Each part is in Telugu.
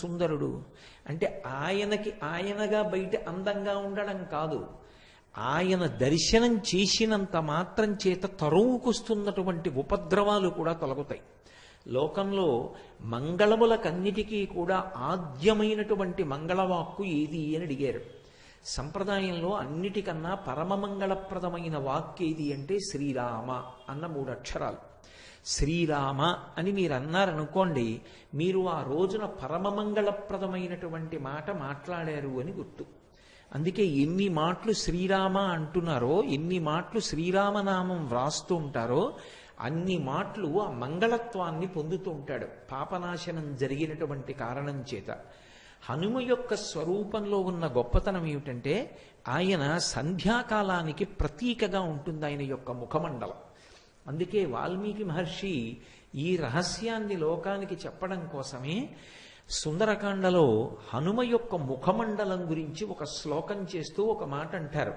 సుందరుడు. అంటే ఆయనకి ఆయనగా బయట అందంగా ఉండడం కాదు. ఆయన దర్శనం చేసినంత మాత్రం చేత తరువుకొస్తున్నటువంటి ఉపద్రవాలు కూడా తొలగుతాయి. లోకంలో మంగళములకన్నిటికీ కూడా ఆద్యమైనటువంటి మంగళవాక్కు ఏది అని అడిగారు. సంప్రదాయంలో అన్నిటికన్నా పరమమంగళప్రదమైన వాక్ ఏది అంటే శ్రీరామ అన్న మూడు అక్షరాలు. శ్రీరామ అని మీరు అన్నారనుకోండి మీరు ఆ రోజున పరమమంగళప్రదమైనటువంటి మాట మాట్లాడారు అని గుర్తు. అందుకే ఎన్ని మాటలు శ్రీరామ అంటున్నారో ఎన్ని మాటలు శ్రీరామనామం వ్రాస్తూ ఉంటారో అన్ని మాటలు ఆ మంగళత్వాన్ని పొందుతూ ఉంటాడు. పాపనాశనం జరిగినటువంటి కారణం చేత. హనుమ యొక్క స్వరూపంలో ఉన్న గొప్పతనం ఏమిటంటే ఆయన సంధ్యాకాలానికి ప్రతీకగా ఉంటుంది ఆయన యొక్క ముఖమండలం. అందుకే వాల్మీకి మహర్షి ఈ రహస్యాన్ని లోకానికి చెప్పడం కోసమే సుందరకాండలో హనుమ యొక్క ముఖమండలం గురించి ఒక శ్లోకం చేస్తూ ఒక మాట అంటారు.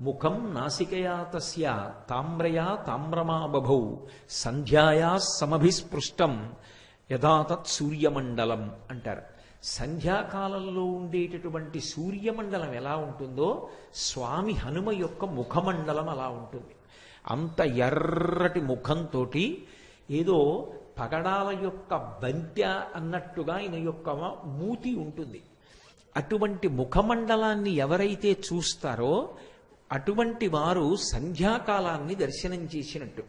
ముఖం నాసికయా తస్య తామ్రయా తామ్రమాబభౌ సంధ్యాయా సమభిస్పృష్టం యథాతత్ సూర్యమండలం అంటారు. సంధ్యాకాలంలో ఉండేటటువంటి సూర్యమండలం ఎలా ఉంటుందో స్వామి హనుమ యొక్క ముఖమండలం అలా ఉంటుంది. అంత ఎర్రటి ముఖంతో ఏదో పగడాల యొక్క బంత్య అన్నట్టుగా ఆయన యొక్క మూతి ఉంటుంది. అటువంటి ముఖమండలాన్ని ఎవరైతే చూస్తారో అటువంటి వారు సంధ్యాకాలాన్ని దర్శనం చేసినట్టు.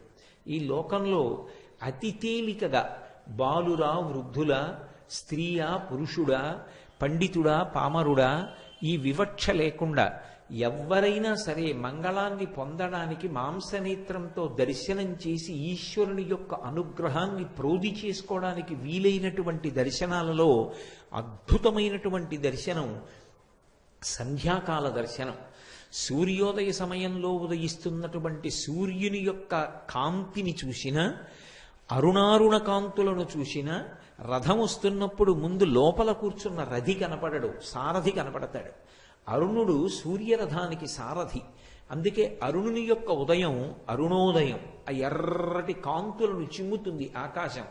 ఈ లోకంలో అతి తేలికగా బాలురా వృద్ధుల స్త్రీయా పురుషుడా పండితుడా పామరుడా ఈ వివక్ష లేకుండా ఎవరైనా సరే మంగళాన్ని పొందడానికి మాంసనేత్రంతో దర్శనం చేసి ఈశ్వరుని యొక్క అనుగ్రహాన్ని ప్రోధి చేసుకోవడానికి వీలైనటువంటి దర్శనాలలో అద్భుతమైనటువంటి దర్శనం సంధ్యాకాల దర్శనం. సూర్యోదయ సమయంలో ఉదయిస్తున్నటువంటి సూర్యుని యొక్క కాంతిని చూసిన అరుణారుణ కాంతులను చూసిన రథం వస్తున్నప్పుడు ముందు లోపల కూర్చున్న రథి కనపడడు సారథి కనపడతాడు. అరుణుడు సూర్యరథానికి సారథి. అందుకే అరుణుని యొక్క ఉదయం అరుణోదయం ఆ ఎర్రటి కాంతులను చిమ్ముతుంది ఆకాశం.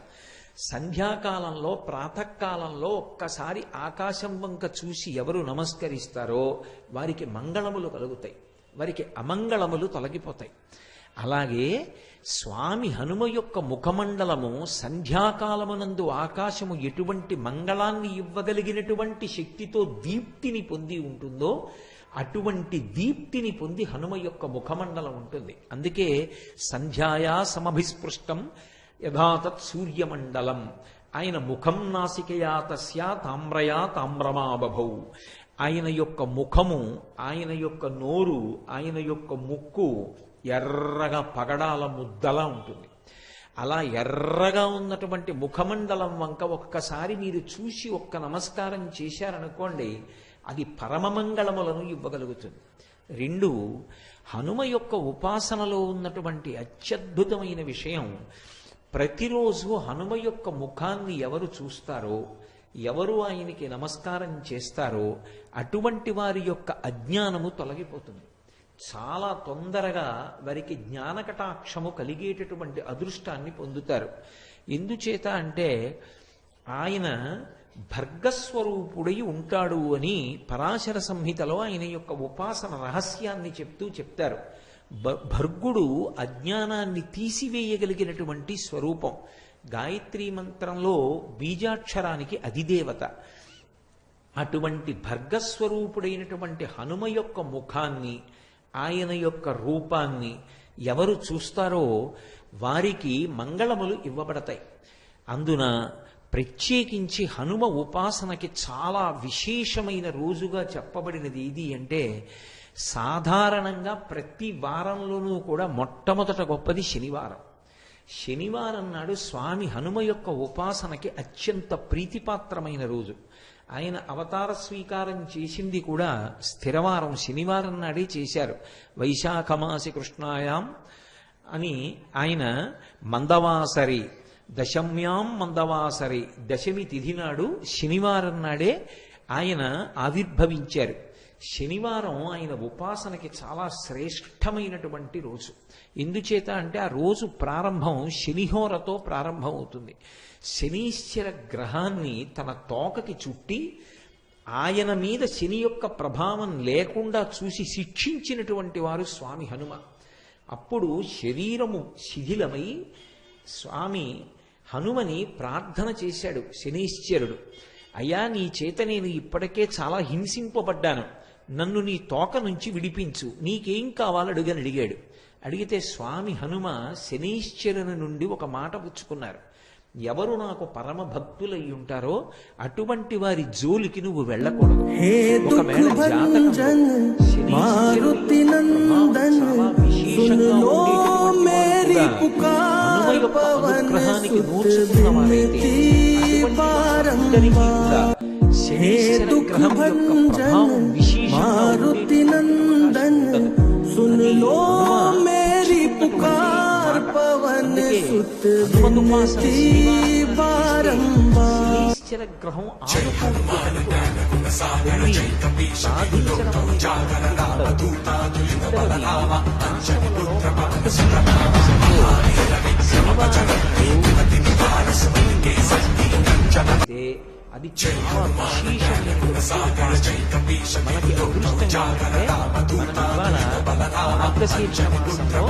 సంధ్యాకాలంలో ప్రాతకాలంలో ఒక్కసారి ఆకాశం వంక చూసి ఎవరు నమస్కరిస్తారో వారికి మంగళములు కలుగుతాయి. వారికి అమంగళములు తొలగిపోతాయి. అలాగే స్వామి హనుమ యొక్క ముఖమండలము సంధ్యాకాలమునందు ఆకాశము ఎటువంటి మంగళాన్ని ఇవ్వగలిగినటువంటి శక్తితో దీప్తిని పొంది ఉంటుందో అటువంటి దీప్తిని పొంది హనుమ యొక్క ముఖమండలం ఉంటుంది. అందుకే సంధ్యాయా సమభిస్పృష్టం యథాతత్ సూర్యమండలం. ఆయన ముఖం నాసికయా తస్యా తామ్రయా తామ్రమాబభౌ ఆయన యొక్క ముఖము ఆయన యొక్క నోరు ఆయన యొక్క ముక్కు ఎర్రగా పగడాల ముద్దలా ఉంటుంది. అలా ఎర్రగా ఉన్నటువంటి ముఖమండలం వంక ఒక్కసారి మీరు చూసి ఒక్క నమస్కారం చేశారనుకోండి అది పరమమంగళములను ఇవ్వగలుగుతుంది. రెండు హనుమ యొక్క ఉపాసనలో ఉన్నటువంటి అత్యద్భుతమైన విషయం ప్రతిరోజు హనుమ యొక్క ముఖాన్ని ఎవరు చూస్తారో ఎవరు ఆయనకి నమస్కారం చేస్తారో అటువంటి వారి యొక్క అజ్ఞానము తొలగిపోతుంది. చాలా తొందరగా వారికి జ్ఞానకటాక్షము కలిగేటటువంటి అదృష్టాన్ని పొందుతారు. ఎందుచేత అంటే ఆయన భర్గస్వరూపుడై ఉంటాడు అని పరాశర సంహితలో ఆయన యొక్క ఉపాసన రహస్యాన్ని చెప్తూ చెప్తారు. భర్గుడు అజ్ఞానాన్ని తీసివేయగలిగినటువంటి స్వరూపం. గాయత్రీ మంత్రంలో బీజాక్షరానికి అధిదేవత. అటువంటి భర్గస్వరూపుడైనటువంటి హనుమ యొక్క ముఖాన్ని ఆయన యొక్క రూపాన్ని ఎవరు చూస్తారో వారికి మంగళములు ఇవ్వబడతాయి. అందున ప్రత్యేకించి హనుమ ఉపాసనకి చాలా విశేషమైన రోజుగా చెప్పబడినది ఇది అంటే సాధారణంగా ప్రతి వారంలోనూ కూడా మొట్టమొదట గొప్పది శనివారం. శనివారం నాడు స్వామి హనుమ యొక్క ఉపాసనకి అత్యంత ప్రీతిపాత్రమైన రోజు. ఆయన అవతార స్వీకారం చేసింది కూడా స్థిరవారం శనివారం నాడే చేశారు. వైశాఖమాసి కృష్ణాయాం అని ఆయన మందవాసరి దశమ్యాం మందవాసరి దశమి తిథి నాడు శనివారం నాడే ఆయన ఆవిర్భవించారు. శనివారం ఆయన ఉపాసనకి చాలా శ్రేష్టమైనటువంటి రోజు. ఎందుచేత అంటే ఆ రోజు ప్రారంభం శనిహోరతో ప్రారంభం అవుతుంది శనీశ్వర గ్రహాన్ని తన తోకకి చుట్టి ఆయన మీద శని యొక్క ప్రభావం లేకుండా చూసి శిక్షించినటువంటి వారు స్వామి హనుమ. అప్పుడు శరీరము శిథిలమై స్వామి హనుమని ప్రార్థన చేశాడు శనీశ్వరుడు అయ్యా నీ చేత నేను ఇప్పటికే చాలా హింసింపబడ్డాను. నన్ను నీ తోక నుంచి విడిపించు నీకేం కావాలో అని అడిగాడు. అడిగితే స్వామి హనుమ శనీశ్చరుని నుండి ఒక మాట పుచ్చుకున్నారు. ఎవరు నాకు పరమ భక్తులై ఉంటారో అటువంటి వారి జోలికి నువ్వు వెళ్ళకూడదు. ఒకవేళ हे दुख भंजन। मारुति नंदन सुन लो मेरी पुकार पवन सुत बारंबार। ग्रहम आरोप అది చాలా విశేషమైనటువంటి మనకి అదృష్టంగా ఉంటే మనం ఇవాళ మార్గశీర్ష మాసంలో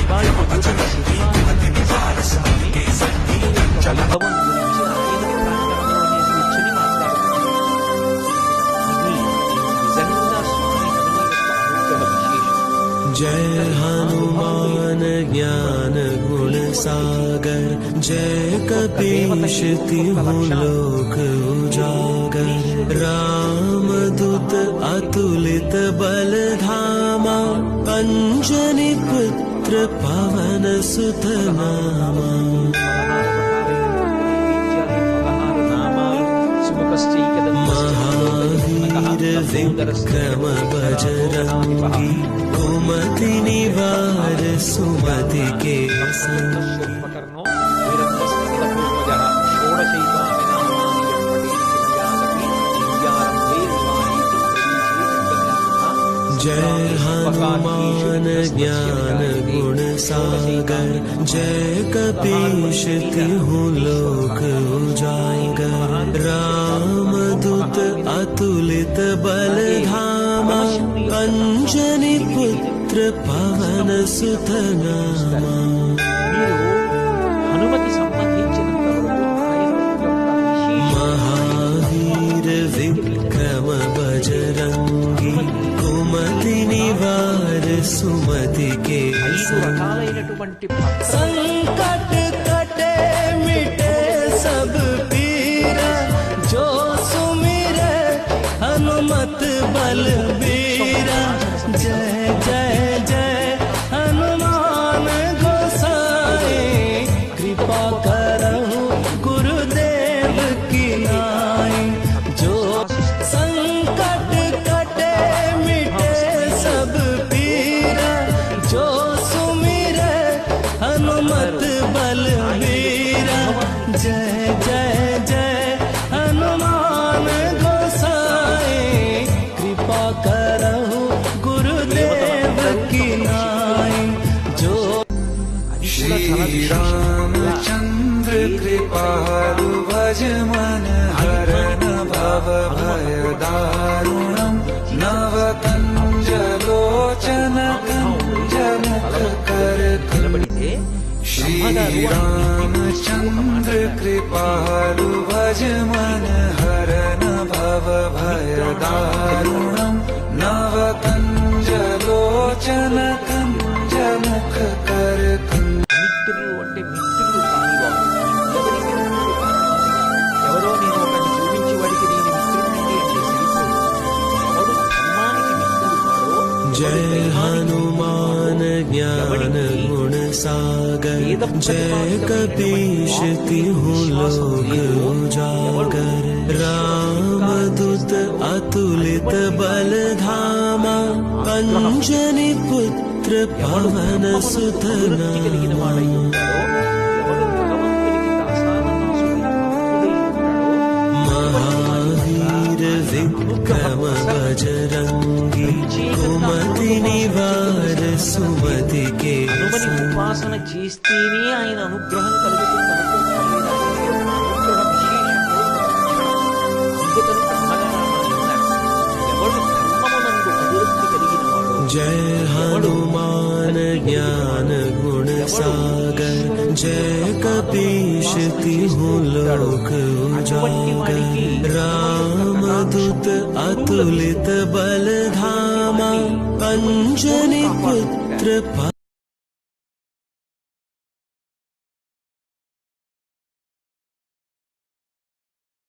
ఇవాళ పొద్దున్న శనివారం వైభవం గురించి ఆయన ప్రాంగణంలో నేను కూర్చుని మాట్లాడుతున్నాను ఇది నిజంగా స్వామి హనుమ యొక్క అనుగ్రహ విశేషం जय हनुमान ज्ञान गुण सागर जय कपीश तिहु लोक उजागर। राम दूत अतुलित बल धामा अंजनी पुत्र पवन सुत नामा महावीर विक्रम बजरंगी कुमति निवार सुमति के संगी जय हनुमान ज्ञान गुण सागर जय कपीश तिहु लोक उजागर राम दूत अतुलित बल धामा अंजनी पुत्र पवन सुत వార సుమతికే సంకట కటే మిటే సబ్ పీరా జో సుమిరే హనుమత్ బలబీరా జయ జయ జయ హనుమాన్ గోసాయి కృపా కర नवभयदारुणं नवकञ्जलोचनकञ्जमुखकरकं श्रीरामचन्द्र कृपालु भज मन हरन भवभयदारुणं नवकञ्जलोचन जय कपीशति तिहु लोग उजागर राम दूत अतुलित बल धामा अंजनी पुत्र पवन सुत महावीर विक्रम बजरंगी, कुमति निवार सुमति के ఉపాసన చేస్తేనే ఆయన అనుగ్రహం కలుగుతుంది అనుకుంటున్నాం లేదా? అనుగ్రహ విశేషం అందుకని బ్రహ్మగారు ఎవడు ధర్మమునందు అభివృద్ధి కలిగిన వాడు जय हनुमान ज्ञान गुण सागर जय कपीश तिहु लोक उजागर राम दूत अतुलित बल धामा अंजनी पुत्र